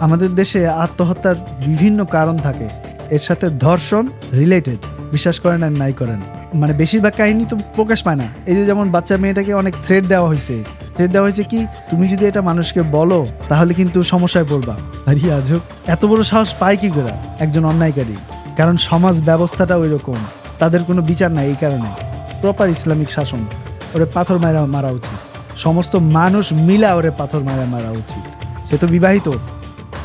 আমাদের দেশে আত্মহত্যার বিভিন্ন কারণ থাকে। এর সাথে ধর্ষণ রিলেটেড বিশ্বাস করেন আর নাই করেন। মানে বেশিরভাগ কাহিনী তো প্রকাশ পায় না। এই যে যেমন বাচ্চা মেয়েটাকে অনেক থ্রেড দেওয়া হয়েছে। থ্রেড দেওয়া হয়েছে কি? তুমি যদি এটা মানুষকে বলো, তাহলে কিন্তু সমস্যায় পড়বা। আরে আজব এত বড় সাহস পায় কি করে? একজন অন্যায়কারী। কারণ সমাজ ব্যবস্থাটা ওই রকম তাদের কোনো বিচার নাই এই কারণে। প্রপার ইসলামিক শাসন। ওরে পাথর মারা মারা উচিত। সমস্ত মানুষ মিলা ওরে পাথর মারা মারা উচিত। সে তো বিবাহিত।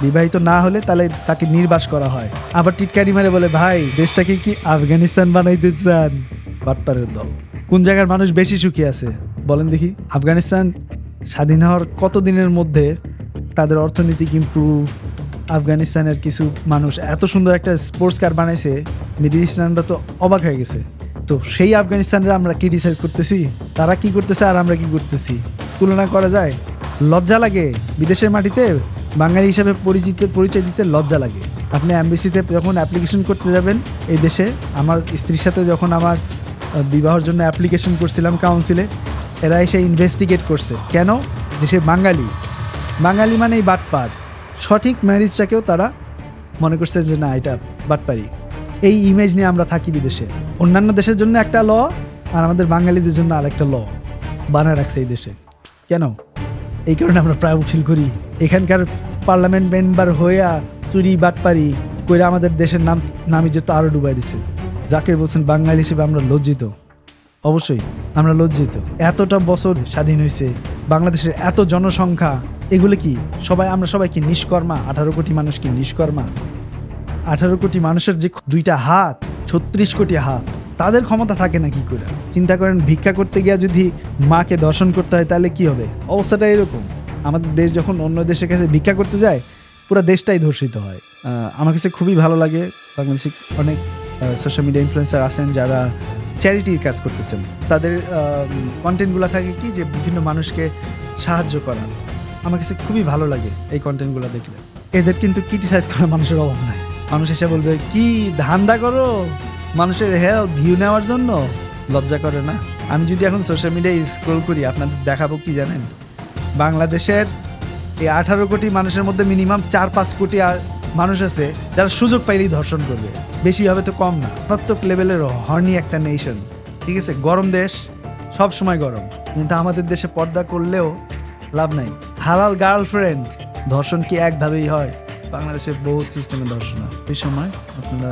বিবাহিত না হলে তাহলে তাকে নির্বাস করা হয়। আবার টিটকারি মারে বলে, ভাই, দেশটাকে কি আফগানিস্তান বানাইতে চান? বাটপারের দল। কোন জায়গার মানুষ বেশি সুখী আছে? বলেন দেখি, আফগানিস্তান স্বাধীন হওয়ার কত দিনের মধ্যে তাদের অর্থনৈতিক ইমপ্রুভ আফগানিস্তানের কিছু মানুষ এত সুন্দর একটা স্পোর্টস কার বানাইছে মিডিল ইস্টার্নরা তো অবাক হয়ে গেছে। তো সেই আফগানিস্তানের আমরা কি ডিসাইড করতেছি? তারা কি করতেছে আর আমরা কি করতেছি? তুলনা করা যায়? লজ্জা লাগে। বিদেশের মাটিতে বাঙালি হিসাবে পরিচিত, পরিচয় দিতে লজ্জা লাগে। আপনি অ্যাম্বাসিতে যখন অ্যাপ্লিকেশন করতে যাবেন এই দেশে, আমার স্ত্রীর সাথে যখন আমার বিবাহের জন্য অ্যাপ্লিকেশন করছিলাম কাউন্সিলে এরা এসে ইনভেস্টিগেট করছে। কেন? যে সে বাঙালি। বাঙালি মানেই বাটপার। সঠিক ম্যারেজটাকেও তারা মনে করছে যে না, এটা বাটপারি এই ইমেজ নিয়ে আমরা থাকি বিদেশে। অন্যান্য দেশের জন্য একটা ল, আর আমাদের বাঙালিদের জন্য আরেকটা ল বানায় রাখছে এই দেশে। কেন? এই কারণে আমরা প্রায় উঠিল করি। এখানকার পার্লামেন্ট মেম্বার হইয়া চুরি, বাটপারি করে আমাদের দেশের নাম নামি যত আরও ডুবাই দিছে। যাকে বলছেন বাঙালি হিসেবে আমরা লজ্জিত। অবশ্যই আমরা লজ্জিত। এতটা বছর স্বাধীন হয়েছে বাংলাদেশের এত জনসংখ্যা, এগুলো কি সবাই, আমরা সবাই কি নিষ্কর্মা? আঠারো কোটি মানুষ কি নিষ্কর্মা? আঠারো কোটি মানুষের যে দুইটা হাত ছত্রিশ কোটি হাত তাদের ক্ষমতা থাকে না কি করে? চিন্তা করেন, ভিক্ষা করতে গিয়ে যদি মাকে দর্শন করতে হয়, তাহলে কি হবে? অবস্থাটা এরকম। আমাদের দেশ যখন অন্য দেশের কাছে ভিক্ষা করতে যায়, পুরো দেশটাই ধর্ষিত হয়। আমার কাছে খুবই ভালো লাগে, বাংলাদেশে অনেক সোশ্যাল মিডিয়া ইনফ্লুয়েন্সার আছেন যারা চ্যারিটির কাজ করতেছেন। তাদের কন্টেন্টগুলো থাকে কি যে বিভিন্ন মানুষকে সাহায্য করা। আমার কাছে খুবই ভালো লাগে এই কন্টেন্টগুলো দেখলে। এদের কিন্তু ক্রিটিসাইজ করা মানুষের অভাব নাই। মানুষ এসে বলবে, কি ধান্দা করো? মানুষের হেল্প ভিউ নেওয়ার জন্য? লজ্জা করে না। আমি যদি এখন সোশ্যাল মিডিয়ায় স্ক্রোল করি, আপনাদের দেখাবো কি জানেন? বাংলাদেশের এই আঠারো কোটি মানুষের মধ্যে মিনিমাম চার পাঁচ কোটি মানুষ আছে, যারা সুযোগ পাইলেই ধর্ষণ করবে। বেশি হবে তো কম না। প্রত্যেক লেভেলের হর্নি একটা নেশন ঠিক আছে? গরম দেশ, সব সময় গরম। কিন্তু আমাদের দেশে পর্দা করলেও লাভ নাই। হালাল গার্লফ্রেন্ড ধর্ষণ কি একভাবেই হয়? বাংলাদেশে বহুত সিস্টেমে ধর্ষণ হয়। এই সময় আপনারা,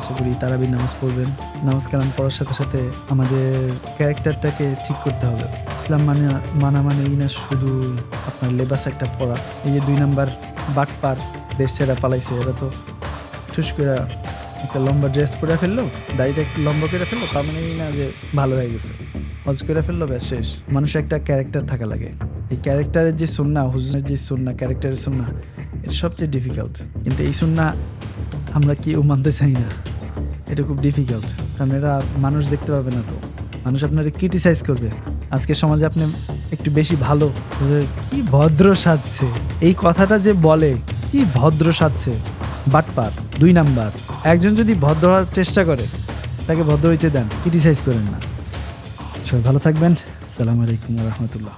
আশা করি তারাবির নামাজ পড়বেন। নামাজ কালাম পড়ার সাথে সাথে আমাদের ক্যারেক্টারটাকে ঠিক করতে হবে। ইসলাম মানে মানা মানে এই না শুধু আপনার লেবাস একটা পড়া। এই যে দুই নাম্বার বাটপার দেশ ছেড়া পালাইছে, এরা তো ঠুস করে একটা লম্বা ড্রেস পরে ফেলল, দাড়িটা একটু লম্বা করে ফেলল, তার মানে এই না যে ভালো হয়ে গেছে। হজ করে ফেলল, ব্যাস শেষ। মানুষের একটা ক্যারেক্টার থাকা লাগে। এই ক্যারেক্টারের যে সুন্না, হুজুরের যে সুন্না, ক্যারেক্টারের সুন্না এটা সবচেয়ে ডিফিকাল্ট কিন্তু এই সুন্না আমরা কেউ মানতে চাই না। এটা খুব ডিফিকাল্ট কারণ এরা মানুষ দেখতে পাবে না তো। মানুষ আপনারা ক্রিটিসাইজ করবে। আজকে সমাজে আপনি একটু বেশি ভালো কি ভদ্র সাজছে। এই কথাটা যে বলে, কি ভদ্র সাজছে। বাটপার, দুই নাম্বার, একজন যদি ভদ্র হওয়ার চেষ্টা করে, তাকে ভদ্র হইতে দেন ক্রিটিসাইজ করেন না। সবাই ভালো থাকবেন। সালাম আলাইকুম রহমতুল্লাহ।